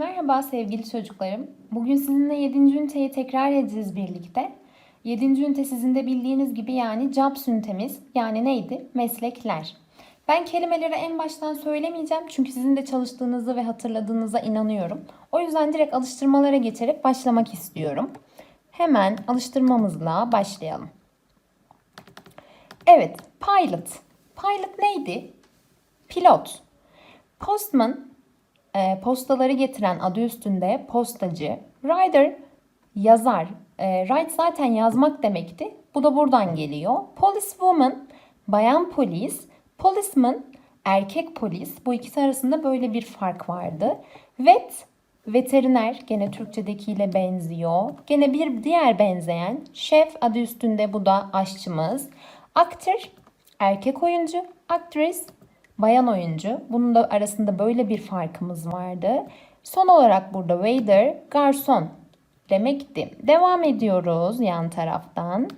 Merhaba sevgili çocuklarım. Bugün sizinle 7. üniteyi tekrar edeceğiz birlikte. 7. ünite sizin de bildiğiniz gibi yani jobs ünitemiz. Yani neydi? Meslekler. Ben kelimeleri en baştan söylemeyeceğim çünkü sizin de çalıştığınızı ve hatırladığınıza inanıyorum. O yüzden direkt alıştırmalara geçerek başlamak istiyorum. Hemen alıştırmamızla başlayalım. Evet, pilot. Pilot neydi? Pilot. Postman e, postaları getiren adı üstünde postacı. Rider yazar. E, write zaten yazmak demekti. Bu da buradan geliyor. Policewoman bayan polis. Policeman erkek polis. Bu ikisi arasında böyle bir fark vardı. Vet veteriner gene Türkçedekiyle benziyor. Gene bir diğer benzeyen şef adı üstünde bu da aşçımız. Actor erkek oyuncu. Actress bayan oyuncu. Bunun da arasında böyle bir farkımız vardı. Son olarak burada waiter, garson demekti. Devam ediyoruz yan taraftan.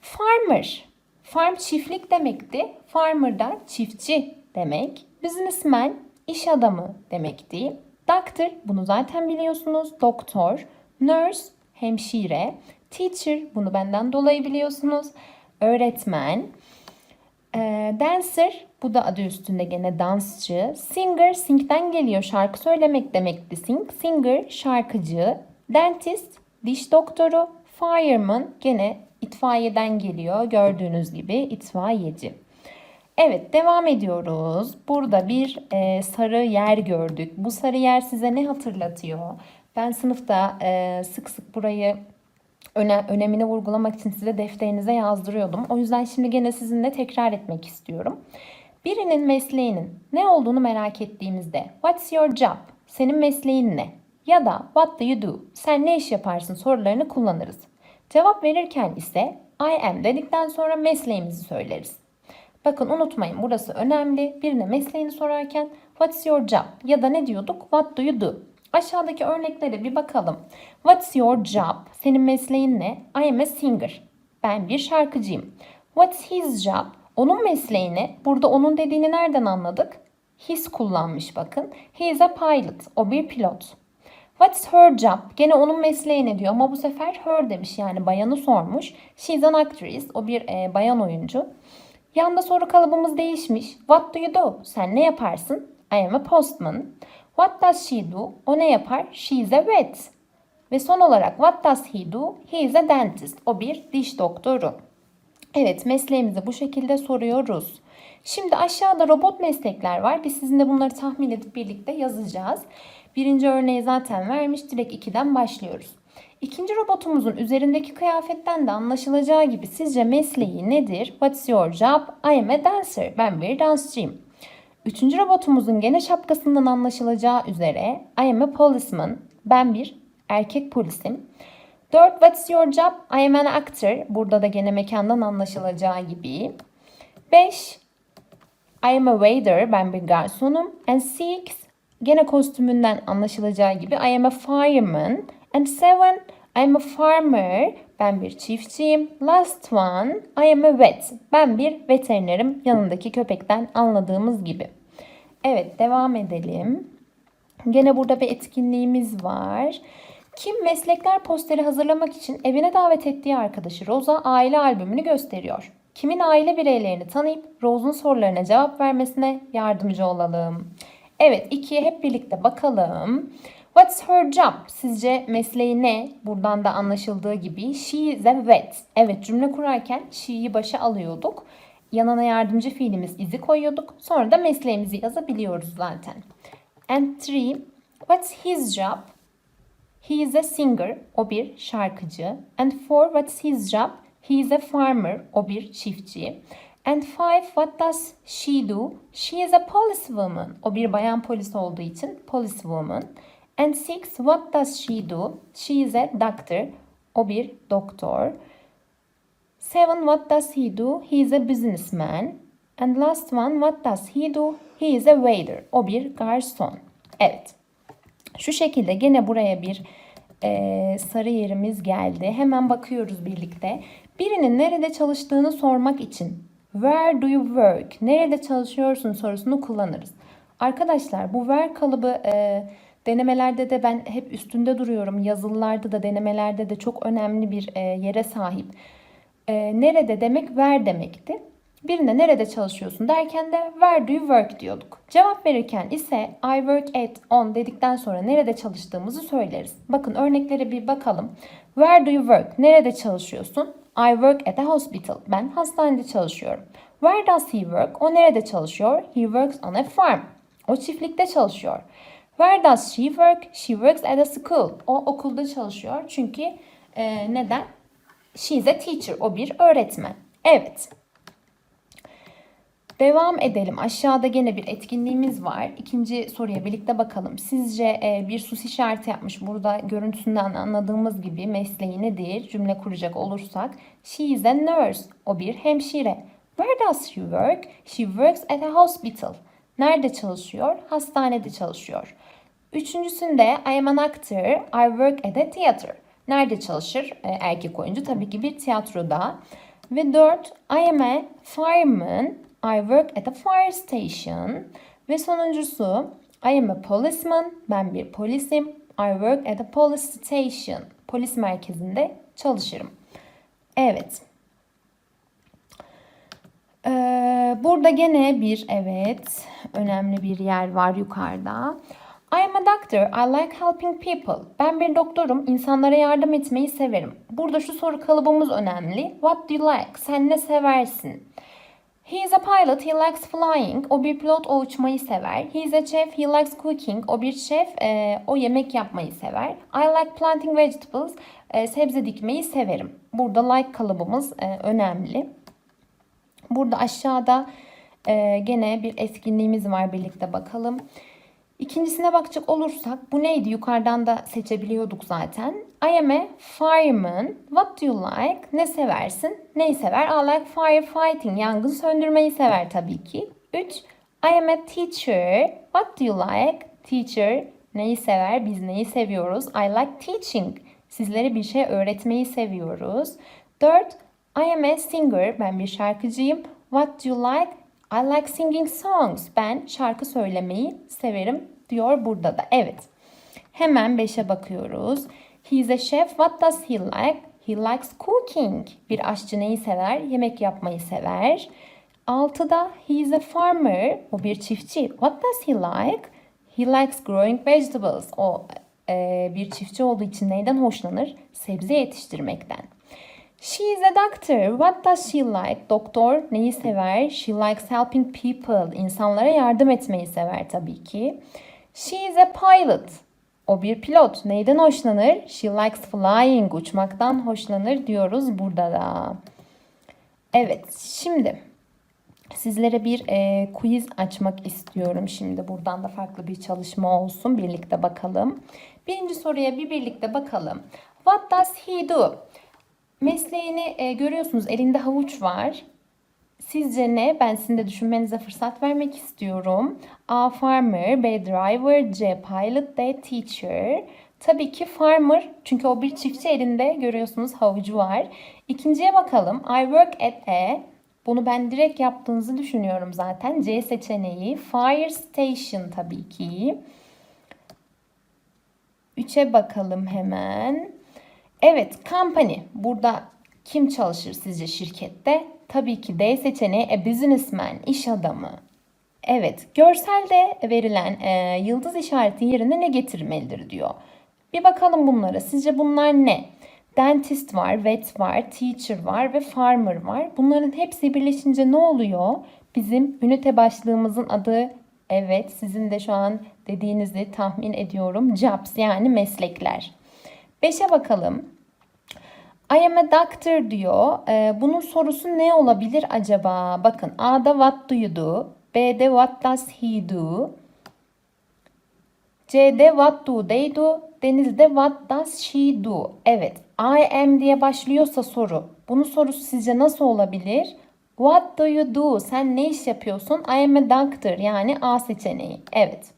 Farmer. Farm çiftlik demekti. Farmer da çiftçi demek. Businessman iş adamı demekti. Doctor bunu zaten biliyorsunuz. Doktor. Nurse hemşire. Teacher bunu benden dolayı biliyorsunuz. Öğretmen. Ee, dancer bu da adı üstünde gene dansçı. Singer sing'den geliyor şarkı söylemek demekti sing. Singer şarkıcı. Dentist diş doktoru. Fireman gene itfaiyeden geliyor gördüğünüz gibi itfaiyeci. Evet devam ediyoruz. Burada bir e, sarı yer gördük. Bu sarı yer size ne hatırlatıyor? Ben sınıfta e, sık sık burayı öne, önemini vurgulamak için size defterinize yazdırıyordum. O yüzden şimdi gene sizinle tekrar etmek istiyorum. Birinin mesleğinin ne olduğunu merak ettiğimizde What's your job? Senin mesleğin ne? Ya da What do you do? Sen ne iş yaparsın sorularını kullanırız. Cevap verirken ise I am dedikten sonra mesleğimizi söyleriz. Bakın unutmayın burası önemli. Birine mesleğini sorarken What's your job? Ya da ne diyorduk? What do you do? Aşağıdaki örneklere bir bakalım. What's your job? Senin mesleğin ne? I am a singer. Ben bir şarkıcıyım. What's his job? Onun mesleği ne? Burada onun dediğini nereden anladık? His kullanmış bakın. He is a pilot. O bir pilot. What's her job? Gene onun mesleği ne diyor ama bu sefer her demiş yani bayanı sormuş. She's an actress. O bir e, bayan oyuncu. Yanda soru kalıbımız değişmiş. What do you do? Sen ne yaparsın? I am a postman. What does she do? O ne yapar? She is a vet. Ve son olarak what does he do? He is a dentist. O bir diş doktoru. Evet mesleğimizi bu şekilde soruyoruz. Şimdi aşağıda robot meslekler var. Biz sizinle bunları tahmin edip birlikte yazacağız. Birinci örneği zaten vermiş. Direkt 2'den başlıyoruz. İkinci robotumuzun üzerindeki kıyafetten de anlaşılacağı gibi sizce mesleği nedir? What's your job? I am a dancer. Ben bir dansçıyım. Üçüncü robotumuzun gene şapkasından anlaşılacağı üzere I am a policeman. Ben bir erkek polisim. 4. What's your job? I am an actor. Burada da gene mekandan anlaşılacağı gibi. 5. I am a waiter. Ben bir garsonum. And 6. Gene kostümünden anlaşılacağı gibi I am a fireman. And 7. I am a farmer. Ben bir çiftçiyim. Last one. I am a vet. Ben bir veterinerim. Yanındaki köpekten anladığımız gibi. Evet devam edelim. Gene burada bir etkinliğimiz var. Kim meslekler posteri hazırlamak için evine davet ettiği arkadaşı Rose'a aile albümünü gösteriyor. Kimin aile bireylerini tanıyıp Rose'un sorularına cevap vermesine yardımcı olalım. Evet ikiye hep birlikte bakalım. What's her job? Sizce mesleği ne? Buradan da anlaşıldığı gibi she is a vet. Evet cümle kurarken she'yi başa alıyorduk. Yanına yardımcı fiilimiz izi koyuyorduk. Sonra da mesleğimizi yazabiliyoruz zaten. And three, what's his job? He is a singer. O bir şarkıcı. And four, what's his job? He is a farmer. O bir çiftçi. And five, what does she do? She is a policewoman. O bir bayan polis olduğu için policewoman. And six, what does she do? She is a doctor. O bir doktor. Seven, what does he do? He is a businessman. And last one, what does he do? He is a waiter. O bir garson. Evet. Şu şekilde gene buraya bir e, sarı yerimiz geldi. Hemen bakıyoruz birlikte. Birinin nerede çalıştığını sormak için where do you work? Nerede çalışıyorsun sorusunu kullanırız. Arkadaşlar bu where kalıbı e, Denemelerde de ben hep üstünde duruyorum. Yazılılarda da denemelerde de çok önemli bir e, yere sahip. E, nerede demek ver demekti. Birine nerede çalışıyorsun derken de where do you work diyorduk. Cevap verirken ise I work at on dedikten sonra nerede çalıştığımızı söyleriz. Bakın örneklere bir bakalım. Where do you work? Nerede çalışıyorsun? I work at a hospital. Ben hastanede çalışıyorum. Where does he work? O nerede çalışıyor? He works on a farm. O çiftlikte çalışıyor. Where does she work? She works at a school. O okulda çalışıyor. Çünkü e, neden? She is a teacher. O bir öğretmen. Evet. Devam edelim. Aşağıda gene bir etkinliğimiz var. İkinci soruya birlikte bakalım. Sizce e, bir sus işareti yapmış. Burada görüntüsünden anladığımız gibi mesleği nedir? Cümle kuracak olursak. She is a nurse. O bir hemşire. Where does she work? She works at a hospital. Nerede çalışıyor? Hastanede çalışıyor. Üçüncüsünde I am an actor. I work at a theater. Nerede çalışır? E, erkek oyuncu tabii ki bir tiyatroda. Ve dört I am a fireman. I work at a fire station. Ve sonuncusu I am a policeman. Ben bir polisim. I work at a police station. Polis merkezinde çalışırım. Evet. Ee, burada gene bir evet önemli bir yer var yukarıda. I am a doctor. I like helping people. Ben bir doktorum. İnsanlara yardım etmeyi severim. Burada şu soru kalıbımız önemli. What do you like? Sen ne seversin? He is a pilot. He likes flying. O bir pilot. O uçmayı sever. He is a chef. He likes cooking. O bir şef. e, o yemek yapmayı sever. I like planting vegetables. E, sebze dikmeyi severim. Burada like kalıbımız e, önemli. Burada aşağıda e, gene bir etkinliğimiz var birlikte bakalım. İkincisine bakacak olursak bu neydi? Yukarıdan da seçebiliyorduk zaten. I am a fireman. What do you like? Ne seversin? Neyi sever? I like firefighting. Yangın söndürmeyi sever tabii ki. 3. I am a teacher. What do you like? Teacher. Neyi sever? Biz neyi seviyoruz? I like teaching. Sizlere bir şey öğretmeyi seviyoruz. 4. I am a singer. Ben bir şarkıcıyım. What do you like? I like singing songs. Ben şarkı söylemeyi severim diyor burada da. Evet. Hemen 5'e bakıyoruz. He is a chef. What does he like? He likes cooking. Bir aşçı neyi sever? Yemek yapmayı sever. 6'da he is a farmer. O bir çiftçi. What does he like? He likes growing vegetables. O e, bir çiftçi olduğu için neyden hoşlanır? Sebze yetiştirmekten. She is a doctor. What does she like? Doktor neyi sever? She likes helping people. İnsanlara yardım etmeyi sever tabii ki. She is a pilot. O bir pilot. Neyden hoşlanır? She likes flying. Uçmaktan hoşlanır diyoruz burada da. Evet, şimdi sizlere bir e, quiz açmak istiyorum. Şimdi buradan da farklı bir çalışma olsun. Birlikte bakalım. Birinci soruya bir birlikte bakalım. What does he do? Mesleğini e, görüyorsunuz elinde havuç var. Sizce ne? Ben sizin de düşünmenize fırsat vermek istiyorum. A. Farmer, B. Driver, C. Pilot, D. Teacher. Tabii ki farmer çünkü o bir çiftçi elinde görüyorsunuz havucu var. İkinciye bakalım. I work at a. Bunu ben direkt yaptığınızı düşünüyorum zaten. C seçeneği. Fire station tabii ki. Üçe bakalım hemen. Evet, company. Burada kim çalışır sizce şirkette? Tabii ki D seçeneği a businessman, iş adamı. Evet, görselde verilen e, yıldız işareti yerine ne getirmelidir diyor. Bir bakalım bunlara. Sizce bunlar ne? Dentist var, vet var, teacher var ve farmer var. Bunların hepsi birleşince ne oluyor? Bizim ünite başlığımızın adı evet sizin de şu an dediğinizi tahmin ediyorum. Jobs yani meslekler. 5'e bakalım. I am a doctor diyor. Ee, bunun sorusu ne olabilir acaba? Bakın A'da what do you do? B'de what does he do? C'de what do they do? Deniz'de what does she do? Evet I am diye başlıyorsa soru. Bunun sorusu sizce nasıl olabilir? What do you do? Sen ne iş yapıyorsun? I am a doctor yani A seçeneği. Evet.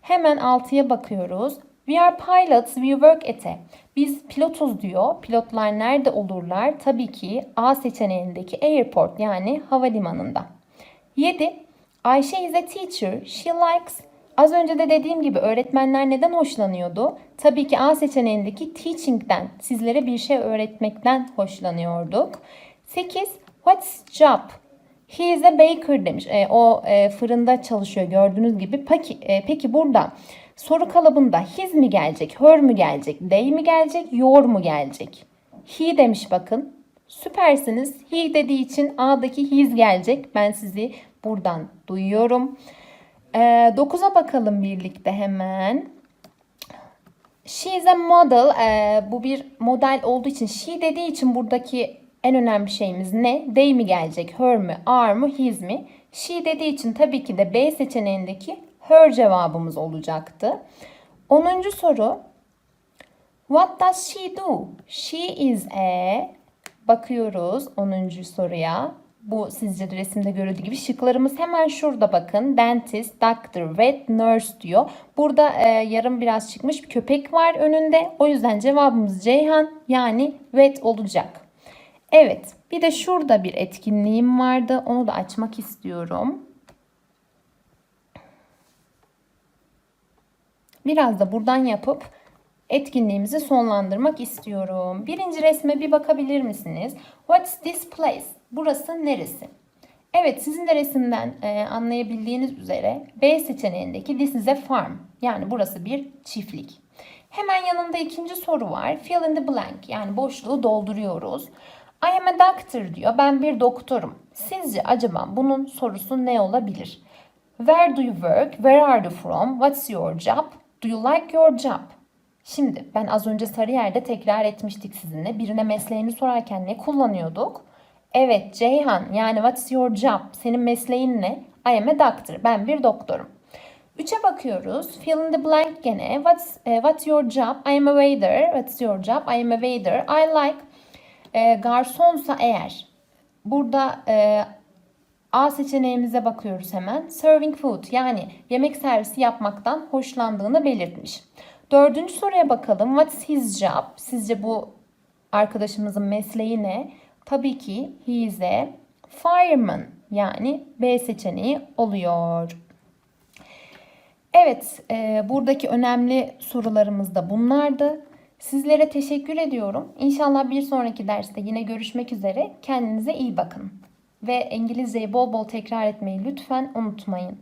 Hemen 6'ya bakıyoruz. We are pilots, we work at a. Biz pilotuz diyor. Pilotlar nerede olurlar? Tabii ki A seçeneğindeki airport yani havalimanında. 7. Ayşe is a teacher. She likes Az önce de dediğim gibi öğretmenler neden hoşlanıyordu? Tabii ki A seçeneğindeki teaching'den, sizlere bir şey öğretmekten hoşlanıyorduk. 8. What's job? He is a baker demiş. E, o e, fırında çalışıyor gördüğünüz gibi. Peki, e, peki burada soru kalıbında his mi gelecek, her mü gelecek, they mi gelecek, your mu gelecek? He demiş bakın. Süpersiniz. He dediği için A'daki his gelecek. Ben sizi buradan duyuyorum. E, 9'a bakalım birlikte hemen. She is a model. E, bu bir model olduğu için she dediği için buradaki en önemli şeyimiz ne? They mi gelecek? Her mi? Are mı? His mi? She dediği için tabii ki de B seçeneğindeki her cevabımız olacaktı. 10. soru. What does she do? She is a bakıyoruz 10. soruya. Bu sizce de resimde görüldüğü gibi şıklarımız hemen şurada bakın. Dentist, doctor, vet, nurse diyor. Burada e, yarım biraz çıkmış bir köpek var önünde. O yüzden cevabımız Ceyhan yani vet olacak. Evet bir de şurada bir etkinliğim vardı. Onu da açmak istiyorum. Biraz da buradan yapıp etkinliğimizi sonlandırmak istiyorum. Birinci resme bir bakabilir misiniz? What's this place? Burası neresi? Evet sizin de resimden e, anlayabildiğiniz üzere B seçeneğindeki this is a farm. Yani burası bir çiftlik. Hemen yanında ikinci soru var. Fill in the blank yani boşluğu dolduruyoruz. I am a doctor diyor. Ben bir doktorum. Sizce acaba bunun sorusu ne olabilir? Where do you work? Where are you from? What's your job? Do you like your job? Şimdi ben az önce Sarıyer'de tekrar etmiştik sizinle. Birine mesleğini sorarken ne kullanıyorduk? Evet Ceyhan yani what's your job? Senin mesleğin ne? I am a doctor. Ben bir doktorum. Üçe bakıyoruz. Fill in the blank gene. What's, uh, what's your job? I am a waiter. What's your job? I am a waiter. I like e, garsonsa eğer burada e, A seçeneğimize bakıyoruz hemen. Serving food yani yemek servisi yapmaktan hoşlandığını belirtmiş. Dördüncü soruya bakalım. What's his job? Sizce bu arkadaşımızın mesleği ne? Tabii ki he is a fireman yani B seçeneği oluyor. Evet, e, buradaki önemli sorularımız da bunlardı. Sizlere teşekkür ediyorum. İnşallah bir sonraki derste yine görüşmek üzere. Kendinize iyi bakın. Ve İngilizceyi bol bol tekrar etmeyi lütfen unutmayın.